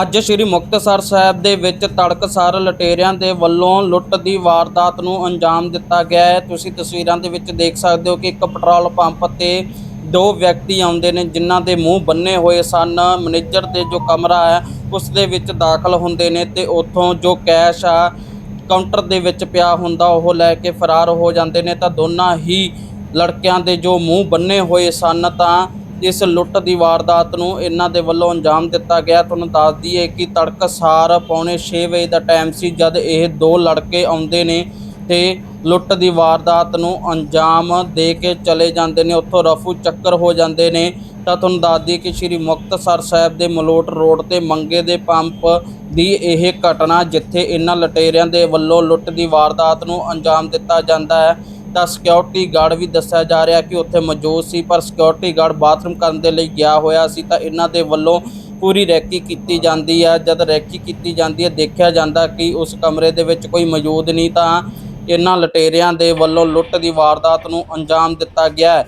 ਅੱਜ ਸ੍ਰੀ ਮੁਕਤਸਰ ਸਾਹਿਬ ਦੇ ਵਿੱਚ ਤੜਕਸਾਰ ਲਟੇਰਿਆਂ ਦੇ ਵੱਲੋਂ ਲੁੱਟ ਦੀ ਵਾਰਦਾਤ ਨੂੰ ਅੰਜਾਮ ਦਿੱਤਾ ਗਿਆ ਹੈ। ਤੁਸੀਂ ਤਸਵੀਰਾਂ ਦੇ ਵਿੱਚ ਦੇਖ ਸਕਦੇ ਹੋ ਕਿ ਇੱਕ ਪੈਟਰੋਲ ਪੰਪ ਤੇ ਦੋ ਵਿਅਕਤੀ ਆਉਂਦੇ ਨੇ, ਜਿਨ੍ਹਾਂ ਦੇ ਮੂੰਹ ਬੰਨੇ ਹੋਏ ਸਨ। ਮੈਨੇਜਰ ਦੇ ਜੋ ਕਮਰਾ ਹੈ, ਉਸ ਦੇ ਵਿੱਚ ਦਾਖਲ ਹੁੰਦੇ ਨੇ ਤੇ ਉੱਥੋਂ ਜੋ ਕੈਸ਼ ਆ, ਕਾਊਂਟਰ ਦੇ ਵਿੱਚ ਪਿਆ ਹੁੰਦਾ, ਉਹ ਲੈ ਕੇ ਫਰਾਰ ਹੋ ਜਾਂਦੇ ਨੇ। ਤਾਂ ਦੋਨਾਂ ਹੀ ਲੜਕਿਆਂ ਦੇ ਜੋ ਮੂੰਹ ਬੰਨੇ ਹੋਏ ਸਨ, ਤਾਂ ਇਸ ਲੁੱਟ ਦੀ ਵਾਰਦਾਤ ਨੂੰ ਇਹਨਾਂ ਦੇ ਵੱਲੋਂ ਅੰਜਾਮ ਦਿੱਤਾ ਗਿਆ। ਤੁਹਾਨੂੰ ਦੱਸ ਦਈਏ ਕਿ ਤੜਕਸਾਰ ਪੌਣੇ 6 ਵਜੇ ਦਾ ਟਾਈਮ ਸੀ, ਜਦ ਇਹ ਦੋ ਲੜਕੇ ਆਉਂਦੇ ਨੇ ਤੇ ਲੁੱਟ ਦੀ ਵਾਰਦਾਤ ਨੂੰ ਅੰਜਾਮ ਦੇ ਕੇ ਚਲੇ ਜਾਂਦੇ ਨੇ। ਉੱਥੋਂ ਰਫੂ ਚੱਕਰ ਹੋ ਜਾਂਦੇ ਨੇ। ਤਾਂ ਤੁਹਾਨੂੰ ਦੱਸ ਦਈਏ ਕਿ ਸ੍ਰੀ ਮੁਕਤਸਰ ਸਾਹਿਬ ਦੇ ਮਲੋਟ ਰੋਡ ਤੇ ਮੰਗੇ ਦੇ ਪੰਪ ਦੀ ਇਹ ਘਟਨਾ, ਜਿੱਥੇ ਇਹਨਾਂ ਲਟੇਰਿਆਂ ਦੇ ਵੱਲੋਂ ਲੁੱਟ ਦੀ ਵਾਰਦਾਤ ਨੂੰ ਅੰਜਾਮ ਦਿੱਤਾ ਜਾਂਦਾ ਹੈ ਤਾਂ ਸਿਕਿਉਰਿਟੀ ਗਾਰਡ ਵੀ ਦੱਸਿਆ ਜਾ ਰਿਹਾ ਕਿ ਉੱਥੇ ਮੌਜੂਦ ਸੀ ਪਰ ਸਿਕਿਉਰਿਟੀ ਗਾਰਡ ਬਾਥਰੂਮ ਕਰਨ ਦੇ ਲਈ ਗਿਆ ਹੋਇਆ ਸੀ ਤਾਂ ਇਹਨਾਂ ਦੇ ਵੱਲੋਂ ਪੂਰੀ ਰੈਕੀ ਕੀਤੀ ਜਾਂਦੀ ਹੈ। ਜਦ ਰੈਕੀ ਕੀਤੀ ਜਾਂਦੀ ਹੈ ਦੇਖਿਆ ਜਾਂਦਾ ਕਿ ਉਸ ਕਮਰੇ ਦੇ ਵਿੱਚ ਕੋਈ ਮੌਜੂਦ ਨਹੀਂ ਤਾਂ ਇਹਨਾਂ ਲਟੇਰਿਆਂ ਦੇ ਵੱਲੋਂ ਲੁੱਟ ਦੀ ਵਾਰਦਾਤ ਨੂੰ ਅੰਜਾਮ ਦਿੱਤਾ ਗਿਆ ਹੈ।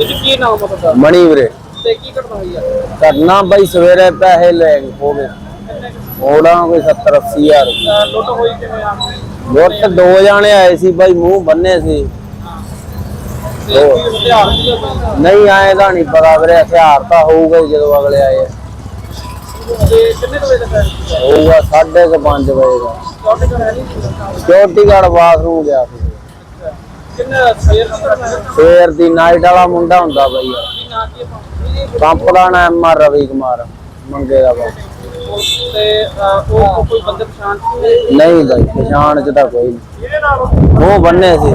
ਇਹ ਕੀ ਨਾਮ ਹੈ ਮਣੀ ਵੀਰੇ। ਤੇ ਕੀ ਘਟਨਾ ਹੋਈ ਹੈ ਕਰਨਾ ਬਈ ਸਵੇਰੇ ਪੈਸੇ ਲੈ ਕੇ ਹੋ ਗਏ। ਮੋੜਾ ਕੋਈ 70 80 ਹਜ਼ਾਰ। ਲੁੱਟ ਹੋਈ ਕਿਵੇਂ ਆ? ਲੁੱਟ ਦੋ ਜਾਣੇ ਆਏ ਸੀ ਬਈ ਮੂੰਹ ਬੰਨੇ ਸੀ। ਤੇ ਨਹੀਂ ਆਏ ਦਾ ਨਹੀਂ ਪਤਾ ਵੀਰੇ ਹਥਿਆਰ ਤਾਂ ਹੋਊਗਾ ਹੀ ਜਦੋਂ ਅਗਲੇ ਆਏ ਤੇ ਸੀ? ਹੋਊਗਾ 5:30 ਵਜੇ ਦਾ। ਸਿਕਿਉਰਿਟੀ ਗਾਰਡ ਬਾਥਰੂਮ ਗਿਆ ਸੀ। ਫੇਰ ਦੀ ਨਾਈਟ ਵਾਲਾ ਮੁੰਡਾ ਹੁੰਦਾ ਬਈ। ਕੀ ਨਾਂ ਕੀ ਹੈ ਪੰਪ ਦਾ ਨਾਮ ਐਮ ਆਰ ਰਵੀ ਕੁਮਾਰ। ਮੰਗੇ ਦਾ ਵਾ ਤੇ ਅਹ, ਉਹ ਕੋਈ ਬੰਦੇ ਪਛਾਣ ਨਹੀਂ ਬਈ ਪਛਾਣ ਚ ਤਾਂ ਕੋਈ ਨਹੀਂ। ਮੂੰਹ ਬੰਨੇ ਸੀ।